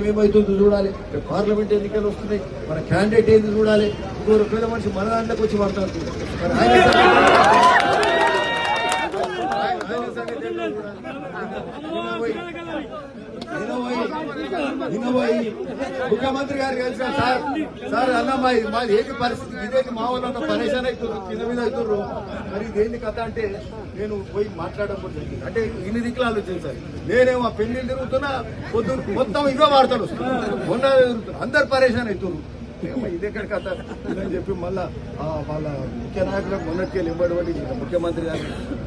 ఏమవుతుందో చూడాలి. పార్లమెంట్ ఎన్నికలు వస్తున్నాయి. మన క్యాండిడేట్ ఏంది చూడాలి. ఇంకో రెండు మనిషి మన దాంట్లోకి వచ్చి మాట్లాడుతుంది. సంగతి ముఖ్యమంత్రి గారు కలిసిన సార్ సార్ అన్నమ్మా మా మాది ఏంటి పరిస్థితి? ఇదేంటి మా వాళ్ళంతా పరేషాన్ అవుతున్నారు కింద మీద అవుతున్నారు. మరి ఇదేంటి కథ అంటే నేను పోయి మాట్లాడకపోతే జరిగింది. అంటే ఇన్ని దిక్కులు ఆలోచించాలి నేనేమో ఆ పెళ్ళి తిరుగుతున్నా పొద్దున్న మొత్తం ఇవే వాడతాడు మొన్న అందరు పరేషాన్ అవుతున్నారు. ఇది ఎక్కడ కథ అని చెప్పి మళ్ళా వాళ్ళ ముఖ్య నాయకులకు మొన్నటికే ఇవ్వబడి ముఖ్యమంత్రి గారు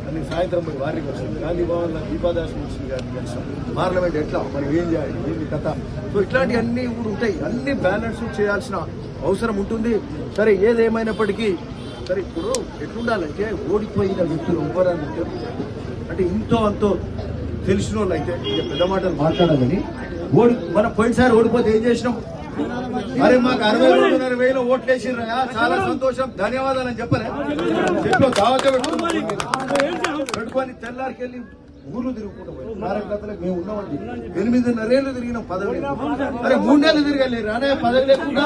అని సాయంత్రం పోయి వారికి వచ్చింది. గాంధీ భవన్లో దీపాదాస్ మున్సి గారిని కలిసాం పార్లమెంట్ ఎట్లా? మనం ఏం చేయాలి? ఏంది కథ? సో ఇట్లాంటివన్నీ కూడా ఉంటాయి. అన్ని బ్యాలెన్స్ చేయాల్సిన అవసరం ఉంటుంది. సరే ఏదేమైనప్పటికీ సరే ఇప్పుడు ఎట్లుండాలంటే ఓడిపోయిన వ్యక్తులు ఎవ్వరని అంటే ఇంతో అంతో తెలిసిన వాళ్ళు అయితే పెద్ద మాటలు మాట్లాడాలని ఓడి మనం పోయినసారి ఓడిపోతే ఏం చేసినాం? మరి మాకు అరవై రెండున్నర వేలు ఓట్లు వేసిర్రా చాలా సంతోషం. ధన్యవాదాలు అని చెప్పలే. చెప్పు దావత పెట్టుకుని పెట్టుకొని తెల్లారికెళ్ళి ఊర్లు తిరుగుకుంటూ పోయి. కార్యకర్తలకు మేము ఉన్నామండి. ఎనిమిదిన్నరేళ్ళు తిరిగినాం పదవి అరే మూడేళ్ళు తిరగాలి రానే పదవి లేకుండా.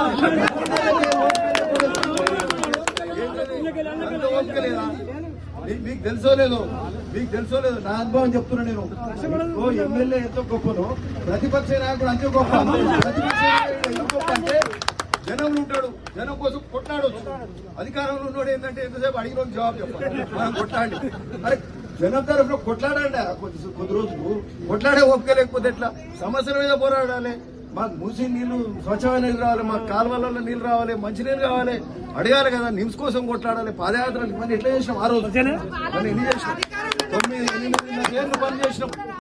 మీకు తెలుసో లేదో? మీకు తెలుసో లేదు? నా అనుభవం చెప్తున్నా నేను. ఓ ఎమ్మెల్యే ఎంతో గొప్పను. ప్రతిపక్ష నాయకుడు అంతే గొప్ప. ప్రతిపక్ష నాయకుడు ఎందుకు గొప్ప అంటే జనంలో ఉంటాడు జనం కోసం కొట్లాడొచ్చు అధికారంలో ఉన్నాడు ఏంటంటే ఎంతసేపు అడిగిన జవాబు చెప్పాలి మనం కొట్లాడి అరే జనం తరఫున కొట్లాడండి కొద్ది కొద్ది రోజులు కొట్లాడే ఓపిక లేకపోతే ఎట్లా సమస్యల మీద పోరాడాలి మాకు మూసి నీళ్ళు స్వచ్ఛమైన నీళ్ళు రావాలి మాకు కాలువలలో నీళ్ళు రావాలి మంచినీళ్ళు కావాలి అడగాలి కదా నిమ్స్ కోసం కొట్లాడాలి పాదయాత్రలు ఇవన్నీ ఎట్లా చేసినాం ఆ రోజు మనం ఎన్ని చేసినాం తొమ్మిది ఎనిమిది పని చేసినాం